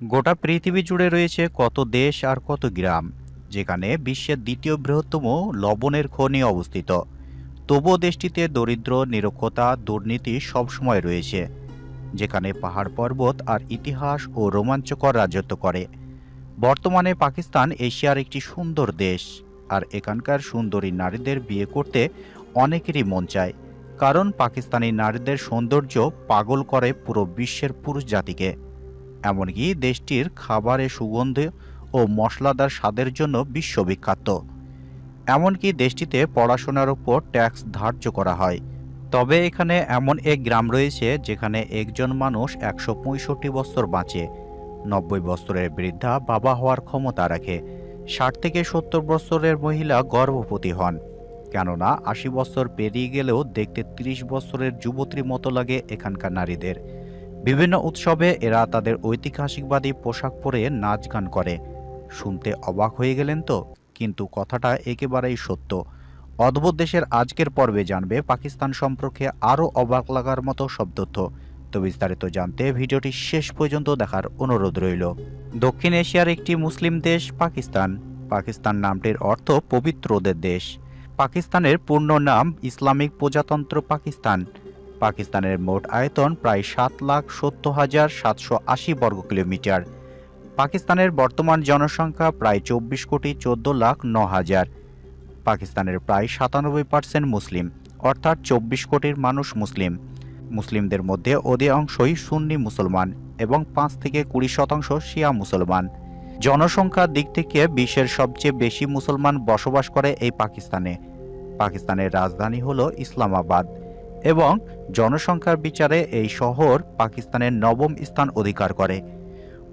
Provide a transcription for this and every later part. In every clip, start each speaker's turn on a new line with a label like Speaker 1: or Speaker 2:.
Speaker 1: গোটা পৃথিবী জুড়ে রয়েছে কত দেশ আর কত গ্রাম, যেখানে বিশ্বের দ্বিতীয় বৃহত্তম লবণের খনি অবস্থিত। তবুও দেশটিতে দরিদ্র, নিরক্ষতা, দুর্নীতি সবসময় রয়েছে, যেখানে পাহাড় পর্বত আর ইতিহাস ও রোমাঞ্চকর রাজত্ব করে। বর্তমানে পাকিস্তান এশিয়ার একটি সুন্দর দেশ, আর এখানকার সুন্দরী নারীদের বিয়ে করতে অনেকেরই মন চায়, কারণ পাকিস্তানি নারীদের সৌন্দর্য পাগল করে পুরো বিশ্বের পুরুষ জাতিকে। এমনকি দেশটির খাবারে সুগন্ধ ও মশলাদার স্বাদের জন্য বিশ্ববিখ্যাত। এমনকি দেশটিতে পড়াশোনার উপর ট্যাক্স ধার্য করা হয়। তবে এখানে এমন এক গ্রাম রয়েছে যেখানে একজন মানুষ একশো পঁয়ষট্টি বছর বাঁচে, নব্বই বছরের বৃদ্ধা বাবা হওয়ার ক্ষমতা রাখে, ষাট থেকে সত্তর বছরের মহিলা গর্ভবতী হন। কেননা আশি বছর পেরিয়ে গেলেও দেখতে ত্রিশ বছরের যুবতীর মতো লাগে এখানকার নারীদের। বিভিন্ন উৎসবে এরা তাদের ঐতিহাসিকবাদী পোশাক পরে নাচ গান করে। শুনতে অবাক হয়ে গেলেন তো, কিন্তু কথাটা একেবারেই সত্য। অদ্ভুত দেশের আজকের পর্বে জানবে পাকিস্তান সম্পর্কে আরও অবাক লাগার মতো সব তথ্য। তো বিস্তারিত জানতে ভিডিওটি শেষ পর্যন্ত দেখার অনুরোধ রইল। দক্ষিণ এশিয়ার একটি মুসলিম দেশ পাকিস্তান। পাকিস্তান নামটির অর্থ পবিত্রদের দেশ। পাকিস্তানের পূর্ণ নাম ইসলামিক প্রজাতন্ত্র পাকিস্তান। পাকিস্তানের মোট আয়তন প্রায় সাত লাখ সত্তর হাজার সাতশো আশি বর্গ কিলোমিটার। পাকিস্তানের বর্তমান জনসংখ্যা প্রায় চব্বিশ কোটি চোদ্দ লাখ ন হাজার। পাকিস্তানের প্রায় সাতানব্বই পার্সেন্ট মুসলিম, অর্থাৎ চব্বিশ কোটির মানুষ মুসলিম। মুসলিমদের মধ্যে অধিকাংশই সুন্নি মুসলমান এবং পাঁচ থেকে কুড়ি শতাংশ শিয়া মুসলমান। জনসংখ্যার দিক থেকে বিশ্বের সবচেয়ে বেশি মুসলমান বসবাস করে এই পাকিস্তানে। পাকিস্তানের রাজধানী হল ইসলামাবাদ। এবং জনসংখ্যার বিচারে এই শহর পাকিস্তানের নবম স্থান অধিকার করে।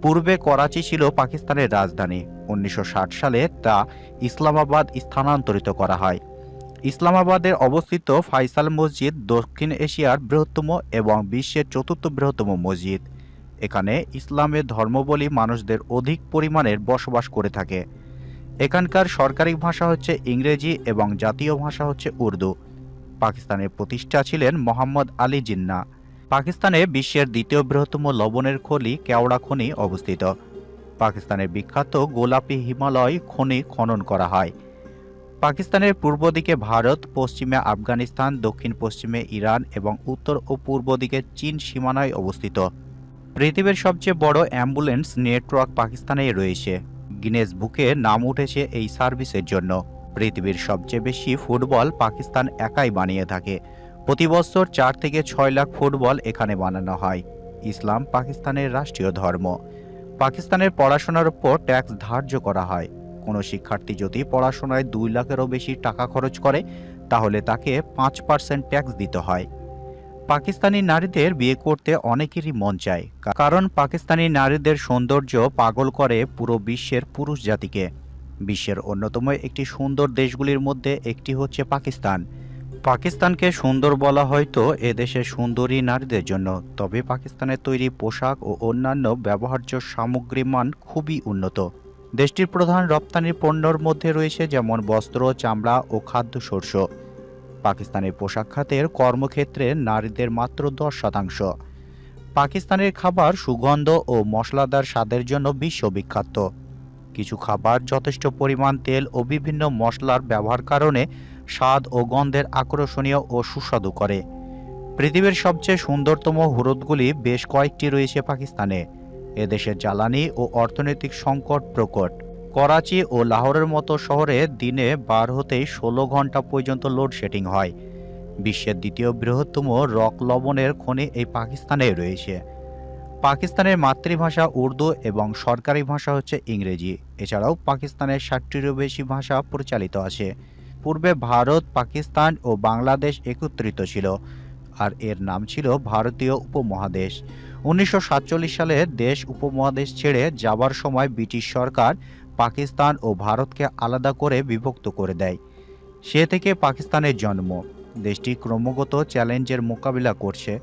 Speaker 1: পূর্বে করাচি ছিল পাকিস্তানের রাজধানী। উনিশশো ষাট সালে তা ইসলামাবাদ স্থানান্তরিত করা হয়। ইসলামাবাদের অবস্থিত ফাইসাল মসজিদ দক্ষিণ এশিয়ার বৃহত্তম এবং বিশ্বের চতুর্থ বৃহত্তম মসজিদ। এখানে ইসলামের ধর্মবলী মানুষদের অধিক পরিমাণের বসবাস করে থাকে। এখানকার সরকারি ভাষা হচ্ছে ইংরেজি এবং জাতীয় ভাষা হচ্ছে উর্দু। পাকিস্তানের প্রতিষ্ঠা ছিলেন মোহাম্মদ আলী জিন্না। পাকিস্তানে বিশ্বের দ্বিতীয় বৃহত্তম লবণের খনি কেওড়া খনি অবস্থিত। পাকিস্তানের বিখ্যাত গোলাপি হিমালয় খনি খনন করা হয়। পাকিস্তানের পূর্ব দিকে ভারত, পশ্চিমে আফগানিস্তান দক্ষিণ পশ্চিমে ইরান এবং উত্তর ও পূর্ব দিকে চীন সীমানায় অবস্থিত। পৃথিবীর সবচেয়ে বড় অ্যাম্বুলেন্স নেটওয়ার্ক পাকিস্তানেই রয়েছে। গিনেস বুকে নাম উঠেছে এই সার্ভিসের জন্য। পৃথিবীর সবচেয়ে বেশি ফুটবল পাকিস্তান একাই বানিয়ে থাকে। প্রতি বছর চার থেকে ছয় লাখ ফুটবল এখানে বানানো হয়। ইসলাম পাকিস্তানের রাষ্ট্রীয় ধর্ম। পাকিস্তানের পড়াশোনার উপর ট্যাক্স ধার্য করা হয়। কোনো শিক্ষার্থী যদি পড়াশোনায় দুই লাখেরও বেশি টাকা খরচ করে, তাহলে তাকে পাঁচ পার্সেন্ট ট্যাক্স দিতে হয়। পাকিস্তানি নারীদের বিয়ে করতে অনেকেরই মন চায়, কারণ পাকিস্তানি নারীদের সৌন্দর্য পাগল করে পুরো বিশ্বের পুরুষ জাতিকে। বিশ্বের অন্যতম একটি সুন্দর দেশগুলির মধ্যে একটি হচ্ছে পাকিস্তান। পাকিস্তানকে সুন্দর বলা হয়তো এদেশের সুন্দরী নারীদের জন্য। তবে পাকিস্তানের তৈরি পোশাক ও অন্যান্য ব্যবহার্য সামগ্রী মান খুবই উন্নত। দেশটির প্রধান রপ্তানি পণ্যর মধ্যে রয়েছে যেমন বস্ত্র, চামড়া ও খাদ্যশস্য। পাকিস্তানের পোশাক খাতের কর্মক্ষেত্রে নারীদের মাত্র দশ শতাংশ। পাকিস্তানের খাবার, সুগন্ধ ও মশলাদার স্বাদের জন্য বিশ্ববিখ্যাত কিছু খাবার, যথেষ্ট পরিমাণ তেল ও বিভিন্ন মশলার ব্যবহার কারণে স্বাদ ও গন্ধের আকর্ষণীয় ও সুস্বাদু করে। পৃথিবীর সবচেয়ে সুন্দরতম হুরদগুলি বেশ কয়েকটি রয়েছে পাকিস্তানে। এদেশের জ্বালানি ও অর্থনৈতিক সংকট প্রকট। করাচি ও লাহোরের মতো শহরে দিনে বার হতেই ষোলো ঘণ্টা পর্যন্ত লোডশেডিং হয়। বিশ্বের দ্বিতীয় বৃহত্তম রক লবণের খনি এই পকিস্তানে রয়েছে। পাকিস্তানের মাতৃভাষা উর্দু এবং সরকারি ভাষা হচ্ছে ইংরেজি। এছাড়াও পাকিস্তানের ষাটটিরও বেশি ভাষা পরিচালিত আছে। পূর্বে ভারত, পাকিস্তান ও বাংলাদেশ একত্রিত ছিল আর এর নাম ছিল ভারতীয় উপমহাদেশ। উনিশশো সাতচল্লিশ সালে দেশ উপমহাদেশ ছেড়ে যাবার সময় ব্রিটিশ সরকার পাকিস্তান ও ভারতকে আলাদা করে বিভক্ত করে দেয়। সে থেকে পাকিস্তানের জন্ম। দেশটি ক্রমাগত চ্যালেঞ্জের মোকাবিলা করছে।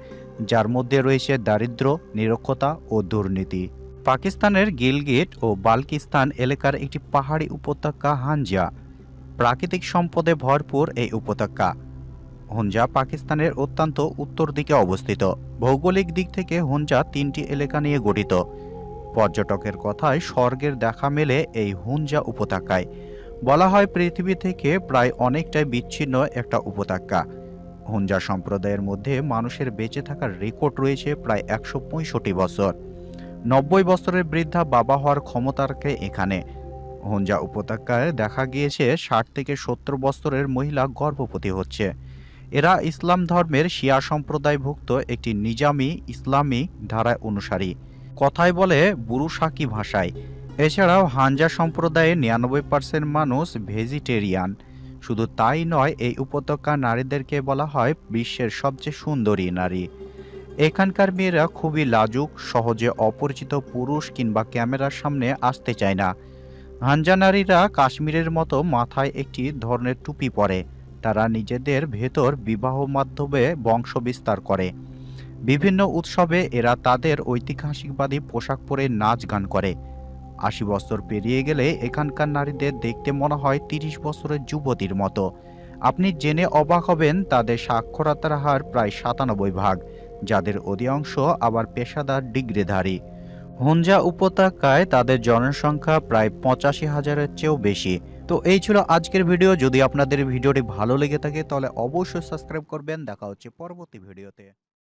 Speaker 1: যার মধ্যে রয়েছে দারিদ্র, নিরক্ষতা ও দুর্নীতি। পাকিস্তানের গিলগিট ও বাল্কিস্তান এলাকার একটি পাহাড়ি উপত্যকা হানজা। প্রাকৃতিক সম্পদে ভরপুর এই উপত্যকা। হুঞ্জা পাকিস্তানের অত্যন্ত উত্তর দিকে অবস্থিত। ভৌগোলিক দিক থেকে হুঞ্জা তিনটি এলাকা নিয়ে গঠিত। পর্যটকের কথায় স্বর্গের দেখা মেলে এই হুঞ্জা উপত্যকায়। বলা হয় পৃথিবী থেকে প্রায় অনেকটাই বিচ্ছিন্ন একটা উপত্যকা। হুঞ্জা সম্প্রদায়ের মধ্যে মানুষের বেঁচে থাকার রেকর্ড রয়েছে প্রায় একশো পঁয়ষট্টি বছর। নব্বই বছরের বৃদ্ধা বাবা হওয়ার ক্ষমতা রাখে এখানে। হুঞ্জা উপত্যকায় দেখা গিয়েছে ষাট থেকে সত্তর বছরের মহিলা গর্ভবতী হচ্ছে। এরা ইসলাম ধর্মের শিয়া সম্প্রদায়ভুক্ত একটি নিজামি ইসলামী ধারায় অনুসারী। কথায় বলে বুরুশাকি ভাষায়। এছাড়াও হানজা সম্প্রদায়ের নিরানব্বই পার্সেন্ট মানুষ ভেজিটেরিয়ান। শুধু তাই নয়, এই উপত্যকা নারীদেরকে বলা হয় বিশ্বের সবচেয়ে সুন্দরী নারী। এখানকার মেয়েরা খুবই লাজুক, সহজে অপরিচিত পুরুষ কিংবা ক্যামেরার সামনে আসতে চায় না। হানজা নারীরা কাশ্মীরের মতো মাথায় একটি ধরনের টুপি পরে। তারা নিজেদের ভেতর বিবাহ মাধ্যমে বংশ বিস্তার করে। বিভিন্ন উৎসবে এরা তাদের ঐতিহাসিকবাদী পোশাক পরে নাচ গান করে। আশি বছর পেরিয়ে গেলে এখানকার নারীদের দেখতে মনে হয় তিরিশ বছরের যুবতীর মতো। আপনি জেনে অবাক হবেন তাদের সাক্ষরতার হার প্রায় সাতানব্বই ভাগ, যাদের অধিকাংশ আবার পেশাদার ডিগ্রিধারী। হুঞ্জা উপত্যকায় তাদের জনসংখ্যা প্রায় পঁচাশি হাজারের চেয়েও বেশি। তো এই ছিল আজকের ভিডিও। যদি আপনাদের ভিডিওটি ভালো লেগে থাকে তাহলে অবশ্যই সাবস্ক্রাইব করবেন। দেখা হচ্ছে পরবর্তী ভিডিওতে।